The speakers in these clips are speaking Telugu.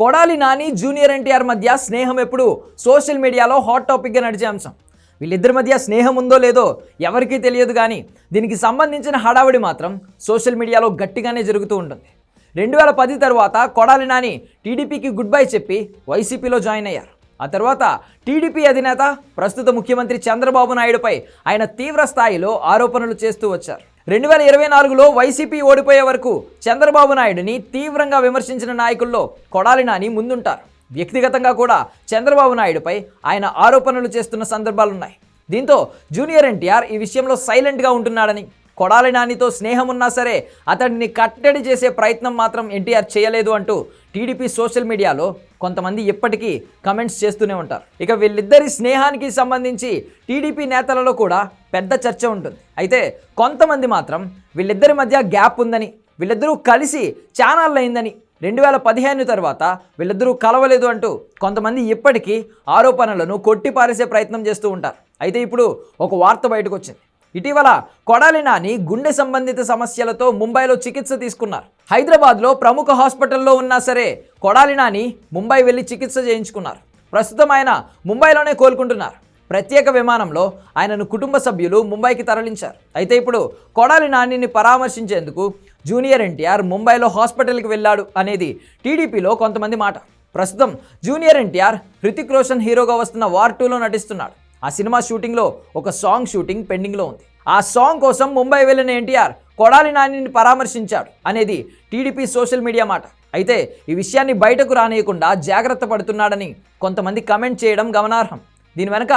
కొడాలి నాని జూనియర్ ఎన్టీఆర్ మధ్య స్నేహం ఎప్పుడు? సోషల్ మీడియాలో హాట్ టాపిక్గా నడిచే అంశం. వీళ్ళిద్దరి మధ్య స్నేహం ఉందో లేదో ఎవరికీ తెలియదు కానీ దీనికి సంబంధించిన హడావిడి మాత్రం సోషల్ మీడియాలో గట్టిగానే జరుగుతూ ఉంటుంది. రెండు వేల పది తర్వాత కొడాలి నాని టీడీపీకి గుడ్ బై చెప్పి వైసీపీలో జాయిన్ అయ్యారు. ఆ తర్వాత టీడీపీ అధినేత ప్రస్తుత ముఖ్యమంత్రి చంద్రబాబు నాయుడుపై ఆయన తీవ్ర స్థాయిలో ఆరోపణలు చేస్తూ వచ్చారు. రెండు వేల ఇరవై నాలుగులో వైసీపీ ఓడిపోయే వరకు చంద్రబాబు నాయుడుని తీవ్రంగా విమర్శించిన నాయకుల్లో కొడాలి నాని ముందుంటారు. వ్యక్తిగతంగా కూడా చంద్రబాబు నాయుడుపై ఆయన ఆరోపణలు చేస్తున్న సందర్భాలున్నాయి. దీంతో జూనియర్ ఎన్టీఆర్ ఈ విషయంలో సైలెంట్గా ఉంటున్నాడని కొడాలి నానితో స్నేహం ఉన్నా సరే అతడిని కట్టడి చేసే ప్రయత్నం మాత్రం ఎన్టీఆర్ చేయలేదు అంటూ టీడీపీ సోషల్ మీడియాలో కొంతమంది ఇప్పటికీ కమెంట్స్ చేస్తూనే ఉంటారు. ఇక వీళ్ళిద్దరి స్నేహానికి సంబంధించి టీడీపీ నేతలలో కూడా పెద్ద చర్చ ఉంటుంది. అయితే కొంతమంది మాత్రం వీళ్ళిద్దరి మధ్య గ్యాప్ ఉందని వీళ్ళిద్దరూ కలిసి ఛానల్ అయిందని రెండు వేల పదిహేను తర్వాత వీళ్ళిద్దరూ కలవలేదు అంటూ కొంతమంది ఇప్పటికీ ఆరోపణలను కొట్టిపారేసే ప్రయత్నం చేస్తూ ఉంటారు. అయితే ఇప్పుడు ఒక వార్త బయటకు వచ్చింది. ఇటీవల కొడాలి నాని గుండె సంబంధిత సమస్యలతో ముంబైలో చికిత్స తీసుకున్నారు. హైదరాబాద్లో ప్రముఖ హాస్పిటల్లో ఉన్నా సరే కొడాలి నాని ముంబై వెళ్ళి చికిత్స చేయించుకున్నారు. ప్రస్తుతం ఆయన ముంబైలోనే కోలుకుంటున్నారు. ప్రత్యేక విమానంలో ఆయనను కుటుంబ సభ్యులు ముంబైకి తరలించారు. అయితే ఇప్పుడు కొడాలి నానిని పరామర్శించేందుకు జూనియర్ ఎన్టీఆర్ ముంబైలో హాస్పిటల్కి వెళ్ళాడు అనేది టీడీపీలో కొంతమంది మాట. ప్రస్తుతం జూనియర్ ఎన్టీఆర్ హృతిక్ రోషన్ హీరోగా వస్తున్న వార్ టూలో నటిస్తున్నాడు. ఆ సినిమా షూటింగ్లో ఒక సాంగ్ షూటింగ్ పెండింగ్లో ఉంది. ఆ సాంగ్ కోసం ముంబై వెళ్ళిన ఎన్టీఆర్ కొడాలి నానిని పరామర్శించాడు అనేది టీడీపీ సోషల్ మీడియా మాట. అయితే ఈ విషయాన్ని బయటకు రానియకుండా జాగ్రత్త పడుతున్నాడని కొంతమంది కమెంట్ చేయడం గమనార్హం. దీని వెనక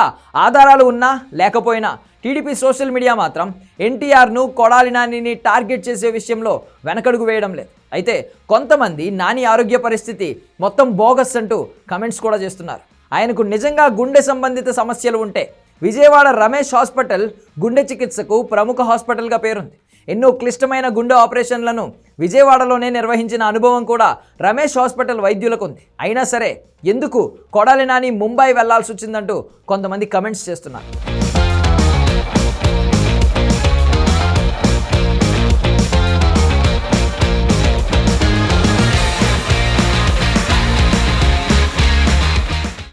ఆధారాలు ఉన్నా లేకపోయినా టీడీపీ సోషల్ మీడియా మాత్రం ఎన్టీఆర్ను కొడాలి నానిని టార్గెట్ చేసే విషయంలో వెనకడుగు వేయడం లేదు. అయితే కొంతమంది నాని ఆరోగ్య పరిస్థితి మొత్తం బోగస్ అంటూ కమెంట్స్ కూడా చేస్తున్నారు. ఆయనకు నిజంగా గుండె సంబంధిత సమస్యలు ఉంటే విజయవాడ రమేష్ హాస్పిటల్ గుండె చికిత్సకు ప్రముఖ హాస్పిటల్గా పేరుంది. ఎన్నో క్లిష్టమైన గుండె ఆపరేషన్లను విజయవాడలోనే నిర్వహించిన అనుభవం కూడా రమేష్ హాస్పిటల్ వైద్యులకు ఉంది. అయినా సరే ఎందుకు కొడాలి నాని ముంబై వెళ్ళాల్సి వచ్చిందంటూ కొంతమంది కమెంట్స్ చేస్తున్నారు.